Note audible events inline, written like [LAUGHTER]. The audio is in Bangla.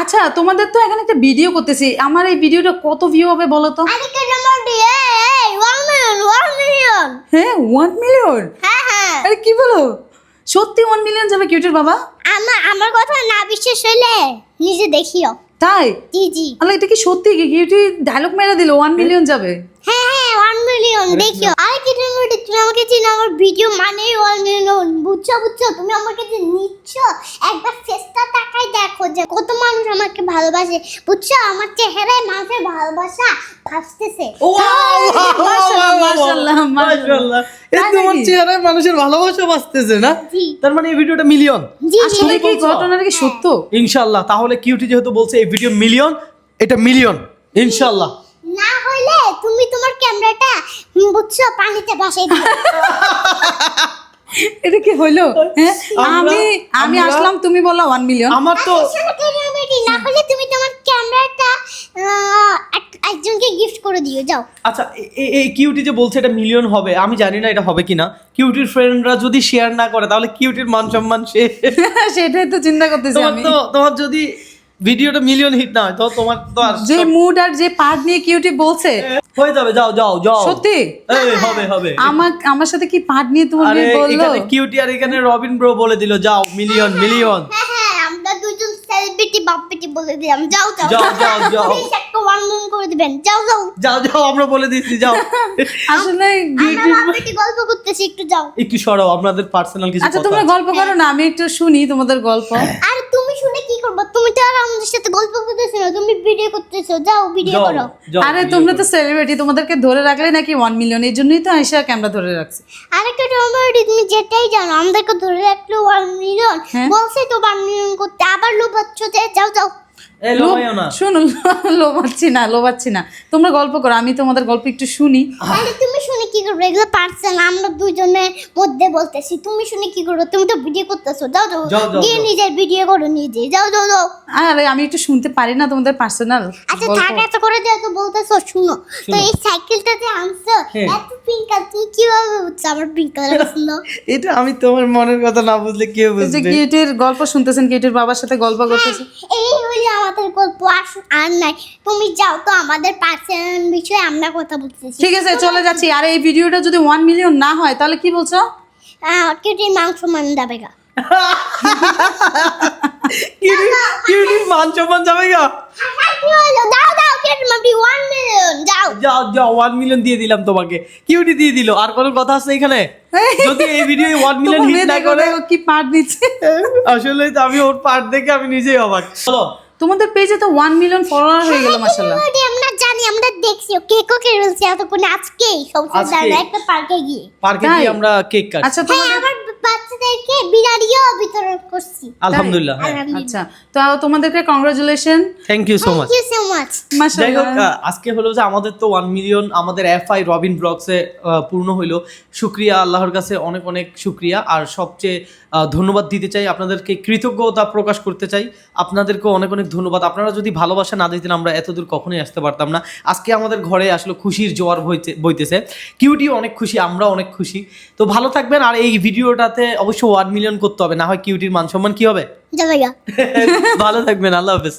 আচ্ছা তোমাদের তো এখানে একটা ভিডিও করতেছি। আমার এই ভিডিওটা কত ভিউ হবে বলো তো? আমার এই ওয়ান মিলিয়ন ওয়ান মিলিয়ন হ্যাঁ ওয়ান মিলিয়ন হ্যাঁ হ্যাঁ। আরে কি বলো? সত্যি ওয়ান মিলিয়ন যাবে কিউটের বাবা? আমার আমার কথা না বিশ্বাস হইলে নিজে দেখিও। তাই? জি জি। আল্লাহ এটা কি সত্যি কি? কিউটি ডায়লগ মেরে দিল ওয়ান মিলিয়ন যাবে। হ্যাঁ হ্যাঁ ওয়ান মিলিয়ন দেখিও। আরে কি তুমি তুমি আমাকে চিনো? আমার ভিডিও মানে ওয়ান মিলিয়ন বুঝছ বুঝছ? তুমি আমাকে যে নিচ্ছ একবার যে কত মানুষ আমাকে ভালোবাসে। বুঝছ? আমার চেহারায় মানুষের ভালোবাসা ভাসতেছে। তোমার চেহারায় মানুষের ভালোবাসা না? তার মানে এই ভিডিওটা মিলিয়ন জি জি আসলে কি ঘটনাটা কি সত্য? ইনশাল্লাহ তাহলে কিউটি যেহেতু বলছে এই ভিডিও মিলিয়ন এটা মিলিয়ন ইনশাল্লাহ না হইলে তুমি তোমার ক্যামেরাটা বুঝছ পানিতে ভাসাই দিও। [LAUGHS] এটা কি হইল? হ্যাঁ? আমি আমি আসলাম তুমি বললা ওয়ান মিলিয়ন আমার তো না হলে তুমি তোমার ক্যামেরাটা আহ, এক- একজনকে গিফট করে দিও যাও। আচ্ছা এই কিউটি যে বলছে এটা মিলিয়ন হবে আমি জানি না এটা হবে কিনা। কিউটির ফ্রেন্ডরা যদি শেয়ার না করে তাহলে কিউটির মান সম্মান সে [LAUGHS] সেটাই তো চিন্তা করতেছি তোমার আমি। তো তোমার যদি ভিডিওটা মিলিয়ন হিট না হয় তো তোমার তো আর যে মুড আর যে পার্ট নিয়ে কিউটি বলছে। হয়ে যাবে যাও যাও যাও। সত্যি? এই হবে হবে। আমার আমার সাথে কি পার্ট নিয়ে তোমার আরে বলল? এখানে কিউটি আর এখানে রবিন ব্রো বলে দিল যাও মিলিয়ন মিলিয়ন হ্যাঁ হ্যাঁ আমরা দুজন সেলিব্রিটি বাপ্পিটি বলে দিলাম যাও যাও। যাও, যাও, যাও। একটা ওয়ান মিলিয়ন করে দিবেন যাও যাও। যাও যাও আমরা বলে দিচ্ছি যাও। আসলে বাপ্পিটি গল্প করতেছি একটু যাও। একটু সরাও আপনাদের পার্সোনাল কিছু আচ্ছা তোমরা গল্প করো না আমি একটু শুনি তোমাদের গল্প। আর তুমি শুনে কি করবে তুমি তো আর আমাদের সাথে গল্প করতেছো না তুমি ভিডিও করতেছো যাও ভিডিও যাও, করো যাও, আরে video তোমরা করো। তো সেলিব্রিটি তোমাদেরকে ধরে রাখলে নাকি ওয়ান মিলিয়ন এই জন্যই তো আয়সা ক্যামেরা ধরে রাখছে আরেকটা টমেটো তুমি যেটাই জানো আমাদেরকে ধরে রাখল ওয়ান মিলিয়ন হ্যাঁ। বলছে তো ওয়ান মিলিয়ন করতে আবার লোভাচ্ছ যে যাও যাও শুনো লোবাচ্ছি না। [LAUGHS] লোবাচ্ছি না তোমরা গল্প করো আমি তোমাদের গল্প একটু শুনি। আরে তুমি শুনে কি করবে? এগুলো পারছেন আমরা দুজনের মধ্যে বলতেছি তুমি শুনে কি করবে? তুমি তো ভিডিও করতেছো যাও যাও। গিয়ে নিজের ভিডিও করো নিজে যাও যাও যাও। আরে আমি একটু শুনতে পারি না তোমাদের পার্সোনাল আচ্ছা থাক এত করে যেহেতু বলতেছো শুনো। তো এই সাইকেলটা যে আনছো হ্যাঁ। এত পিঙ্ক কালার তুমি কীভাবে বুঝছ আমার পিঙ্ক কালার পছন্দ এটা আমি তোমার মনের কথা না বুঝলে কে যে বুঝবে? কিউটির গল্প শুনতেছেন কিউটির বাবার সাথে গল্প করতেছে এই হইলে আমাদের গল্প আর আর নাই। তুমি যাও তো আমাদের পার্সোনাল বিষয়ে আমরা কথা বলতেছি। ঠিক আছে চলে যাচ্ছি। আর এই ভিডিওটা যদি ওয়ান মিলিয়ন না হয় তাহলে কি বলছো? কেটে মাংস মান যাবে গা কিউটি কিউটি মান সম্মান যাবে গা দাও দাও কেটে মাপি ওয়ান মিলিয়ন যাও। যাও যাও ওয়ান মিলিয়ন দিয়ে দিলাম তোমাকে। কিউটি দিয়ে দিল। আর কোনো কথা আছে এখানে? যদি এই ভিডিও ওয়ান মিলিয়ন হিট না করে কি পার্ট নিচ্ছে আসলে তো আমি ওর পার্ট দেখে আমি নিজেই অবাক। চলো। তোমাদের পেজে তো ওয়ান মিলিয়ন ফলোয়ার হয়ে গেল মাশাআল্লাহ। আমি আমরা জানি আমরা দেখছি কে ও রয়েছে এতক্ষণ আজকেই সব? একটা পার্কে গিয়ে। পার্কে গিয়ে আমরা কেক কাটছি। আচ্ছা হ্যাঁ তোমাদের বিরিয়ানিও বিতরণ করছি। আলহামদুলিল্লাহ হ্যাঁ। আচ্ছা তো তোমাদেরকে congratulation thank you so much thank you so much যাই হোক আজকে হলো যে আমাদের তো ওয়ান মিলিয়ন আমাদের এফ আই রবিন ব্লগসে পূর্ণ হইল। শুক্রিয়া আল্লাহর কাছে অনেক অনেক শুক্রিয়া। আর সবচেয়ে ধন্যবাদ দিতে চাই আপনাদেরকে কৃতজ্ঞতা প্রকাশ করতে চাই। আপনাদেরকেও অনেক অনেক ধন্যবাদ। আপনারা যদি ভালোবাসা না দিতেন আমরা এত দূর কখনোই আসতে পারতাম না। আজকে আমাদের ঘরে আসলে খুশির জোয়ার বইতেছে। কিউটি অনেক খুশি আমরা অনেক খুশি। তো ভালো থাকবেন। আর এই ভিডিওটাতে অবশ্য ওয়ান মিলিয়ন করতে হবে না হয় কিউটির মান সম্মান কি হবে? [LAUGHS] ভালো থাকবেন আল্লাহ হাফেজ।